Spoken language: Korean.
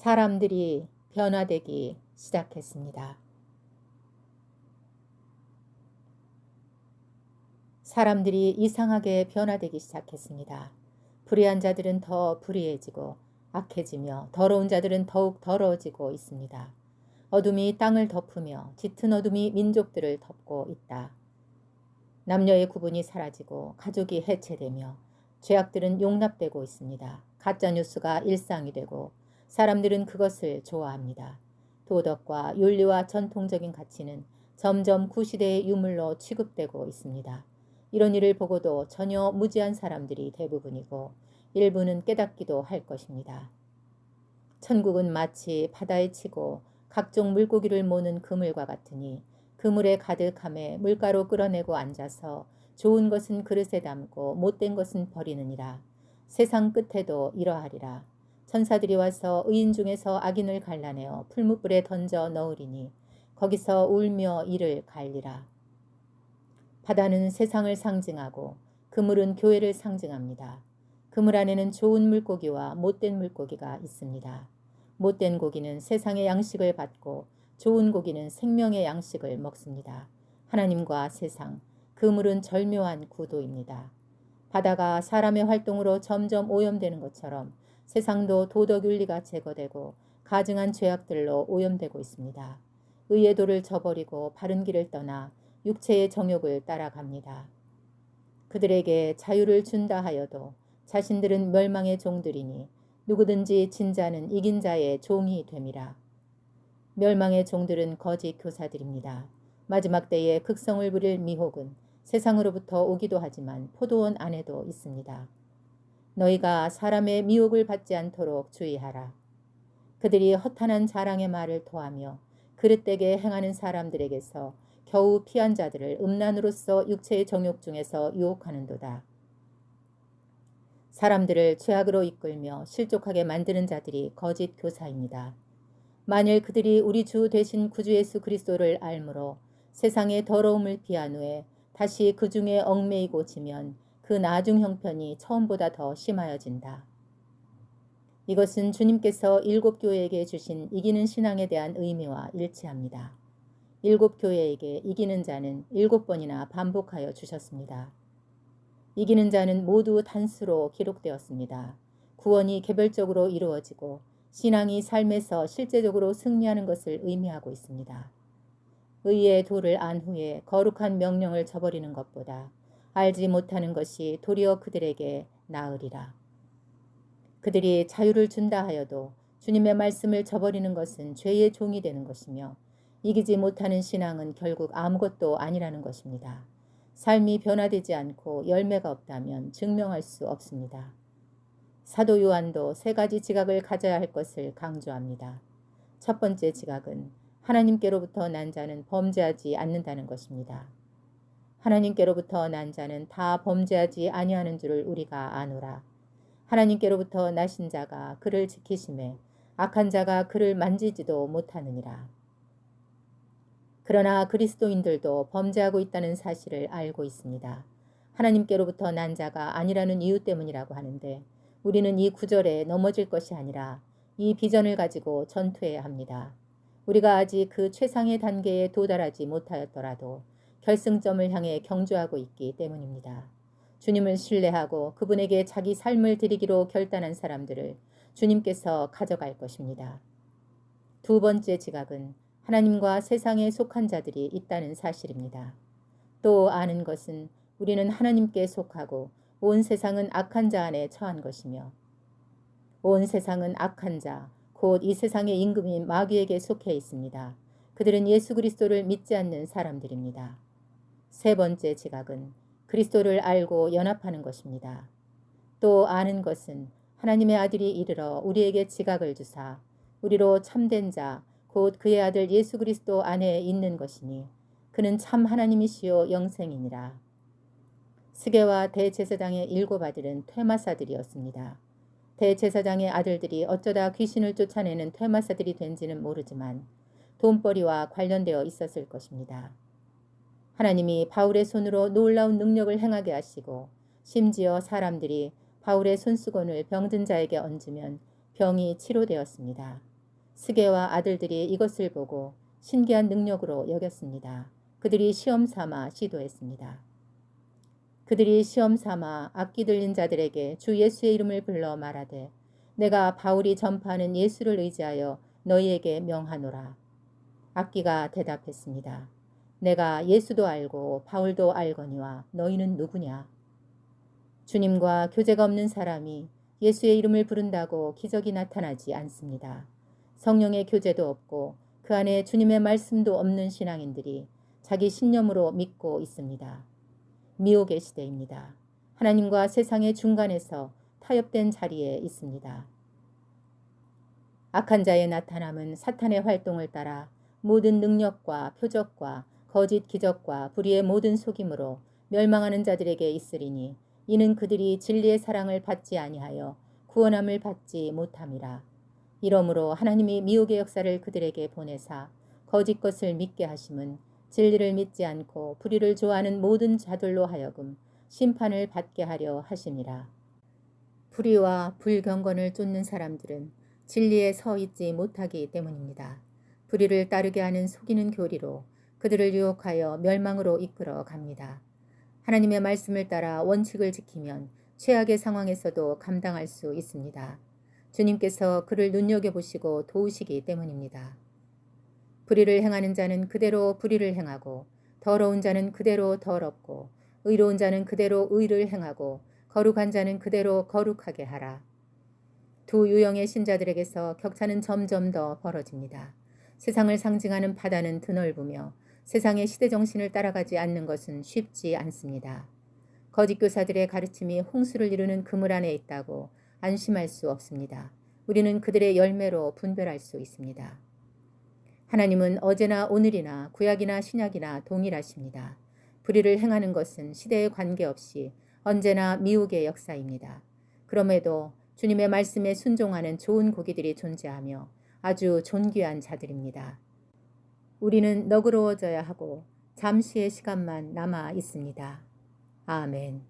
사람들이 변화되기 시작했습니다. 사람들이 이상하게 변화되기 시작했습니다. 불의한 자들은 더 불의해지고 악해지며 더러운 자들은 더욱 더러워지고 있습니다. 어둠이 땅을 덮으며 짙은 어둠이 민족들을 덮고 있다. 남녀의 구분이 사라지고 가족이 해체되며 죄악들은 용납되고 있습니다. 가짜뉴스가 일상이 되고 사람들은 그것을 좋아합니다. 도덕과 윤리와 전통적인 가치는 점점 구시대의 유물로 취급되고 있습니다. 이런 일을 보고도 전혀 무지한 사람들이 대부분이고 일부는 깨닫기도 할 것입니다. 천국은 마치 바다에 치고 각종 물고기를 모는 그물과 같으니 그물에 가득함에 물가로 끌어내고 앉아서 좋은 것은 그릇에 담고 못된 것은 버리느니라. 세상 끝에도 이러하리라. 천사들이 와서 의인 중에서 악인을 갈라내어 풀무불에 던져 넣으리니 거기서 울며 이를 갈리라. 바다는 세상을 상징하고 그물은 교회를 상징합니다. 그물 안에는 좋은 물고기와 못된 물고기가 있습니다. 못된 고기는 세상의 양식을 받고 좋은 고기는 생명의 양식을 먹습니다. 하나님과 세상, 그물은 절묘한 구도입니다. 바다가 사람의 활동으로 점점 오염되는 것처럼 세상도 도덕 윤리가 제거되고 가증한 죄악들로 오염되고 있습니다. 의의 도를 저버리고 바른 길을 떠나 육체의 정욕을 따라갑니다. 그들에게 자유를 준다 하여도 자신들은 멸망의 종들이니 누구든지 진자는 이긴 자의 종이 됨이라. 멸망의 종들은 거짓 교사들입니다. 마지막 때에 극성을 부릴 미혹은 세상으로부터 오기도 하지만 포도원 안에도 있습니다. 너희가 사람의 미혹을 받지 않도록 주의하라. 그들이 허탄한 자랑의 말을 토하며 그릇되게 행하는 사람들에게서 겨우 피한 자들을 음란으로서 육체의 정욕 중에서 유혹하는도다. 사람들을 죄악으로 이끌며 실족하게 만드는 자들이 거짓 교사입니다. 만일 그들이 우리 주 대신 구주 예수 그리스도를 알므로 세상의 더러움을 피한 후에 다시 그 중에 얽매이고 지면 그 나중 형편이 처음보다 더 심하여진다. 이것은 주님께서 일곱 교회에게 주신 이기는 신앙에 대한 의미와 일치합니다. 일곱 교회에게 이기는 자는 일곱 번이나 반복하여 주셨습니다. 이기는 자는 모두 단수로 기록되었습니다. 구원이 개별적으로 이루어지고 신앙이 삶에서 실제적으로 승리하는 것을 의미하고 있습니다. 의의 도를 안 후에 거룩한 명령을 저버리는 것보다 알지 못하는 것이 도리어 그들에게 나으리라. 그들이 자유를 준다 하여도 주님의 말씀을 저버리는 것은 죄의 종이 되는 것이며 이기지 못하는 신앙은 결국 아무것도 아니라는 것입니다. 삶이 변화되지 않고 열매가 없다면 증명할 수 없습니다. 사도 요한도 세 가지 지각을 가져야 할 것을 강조합니다. 첫 번째 지각은 하나님께로부터 난 자는 범죄하지 않는다는 것입니다. 하나님께로부터 난 자는 다 범죄하지 아니하는 줄을 우리가 아노라. 하나님께로부터 나신 자가 그를 지키심에 악한 자가 그를 만지지도 못하느니라. 그러나 그리스도인들도 범죄하고 있다는 사실을 알고 있습니다. 하나님께로부터 난 자가 아니라는 이유 때문이라고 하는데 우리는 이 구절에 넘어질 것이 아니라 이 비전을 가지고 전투해야 합니다. 우리가 아직 그 최상의 단계에 도달하지 못하였더라도 결승점을 향해 경주하고 있기 때문입니다. 주님을 신뢰하고 그분에게 자기 삶을 드리기로 결단한 사람들을 주님께서 가져갈 것입니다. 두 번째 지각은 하나님과 세상에 속한 자들이 있다는 사실입니다. 또 아는 것은 우리는 하나님께 속하고 온 세상은 악한 자 안에 처한 것이며 온 세상은 악한 자, 곧 이 세상의 임금인 마귀에게 속해 있습니다. 그들은 예수 그리스도를 믿지 않는 사람들입니다. 세 번째 지각은 그리스도를 알고 연합하는 것입니다. 또 아는 것은 하나님의 아들이 이르러 우리에게 지각을 주사 우리로 참된 자, 곧 그의 아들 예수 그리스도 안에 있는 것이니 그는 참 하나님이시요 영생이니라. 스게와 대제사장의 일곱 아들은 퇴마사들이었습니다. 대제사장의 아들들이 어쩌다 귀신을 쫓아내는 퇴마사들이 된지는 모르지만 돈벌이와 관련되어 있었을 것입니다. 하나님이 바울의 손으로 놀라운 능력을 행하게 하시고 심지어 사람들이 바울의 손수건을 병든 자에게 얹으면 병이 치료되었습니다. 스게와 아들들이 이것을 보고 신기한 능력으로 여겼습니다. 그들이 시험 삼아 시도했습니다. 그들이 시험 삼아 악기 들린 자들에게 주 예수의 이름을 불러 말하되 내가 바울이 전파하는 예수를 의지하여 너희에게 명하노라. 악기가 대답했습니다. 내가 예수도 알고 바울도 알거니와 너희는 누구냐? 주님과 교제가 없는 사람이 예수의 이름을 부른다고 기적이 나타나지 않습니다. 성령의 교제도 없고 그 안에 주님의 말씀도 없는 신앙인들이 자기 신념으로 믿고 있습니다. 미혹의 시대입니다. 하나님과 세상의 중간에서 타협된 자리에 있습니다. 악한 자의 나타남은 사탄의 활동을 따라 모든 능력과 표적과 거짓 기적과 불의의 모든 속임으로 멸망하는 자들에게 있으리니 이는 그들이 진리의 사랑을 받지 아니하여 구원함을 받지 못함이라. 이러므로 하나님이 미혹의 역사를 그들에게 보내사 거짓 것을 믿게 하심은 진리를 믿지 않고 불의를 좋아하는 모든 자들로 하여금 심판을 받게 하려 하심이라. 불의와 불경건을 쫓는 사람들은 진리에 서 있지 못하기 때문입니다. 불의를 따르게 하는 속이는 교리로 그들을 유혹하여 멸망으로 이끌어 갑니다. 하나님의 말씀을 따라 원칙을 지키면 최악의 상황에서도 감당할 수 있습니다. 주님께서 그를 눈여겨보시고 도우시기 때문입니다. 불의를 행하는 자는 그대로 불의를 행하고 더러운 자는 그대로 더럽고 의로운 자는 그대로 의를 행하고 거룩한 자는 그대로 거룩하게 하라. 두 유형의 신자들에게서 격차는 점점 더 벌어집니다. 세상을 상징하는 바다는 드넓으며 세상의 시대 정신을 따라가지 않는 것은 쉽지 않습니다. 거짓 교사들의 가르침이 홍수를 이루는 그물 안에 있다고 안심할 수 없습니다. 우리는 그들의 열매로 분별할 수 있습니다. 하나님은 어제나 오늘이나 구약이나 신약이나 동일하십니다. 불의를 행하는 것은 시대에 관계없이 언제나 미혹의 역사입니다. 그럼에도 주님의 말씀에 순종하는 좋은 고기들이 존재하며 아주 존귀한 자들입니다. 우리는 너그러워져야 하고 잠시의 시간만 남아 있습니다. 아멘.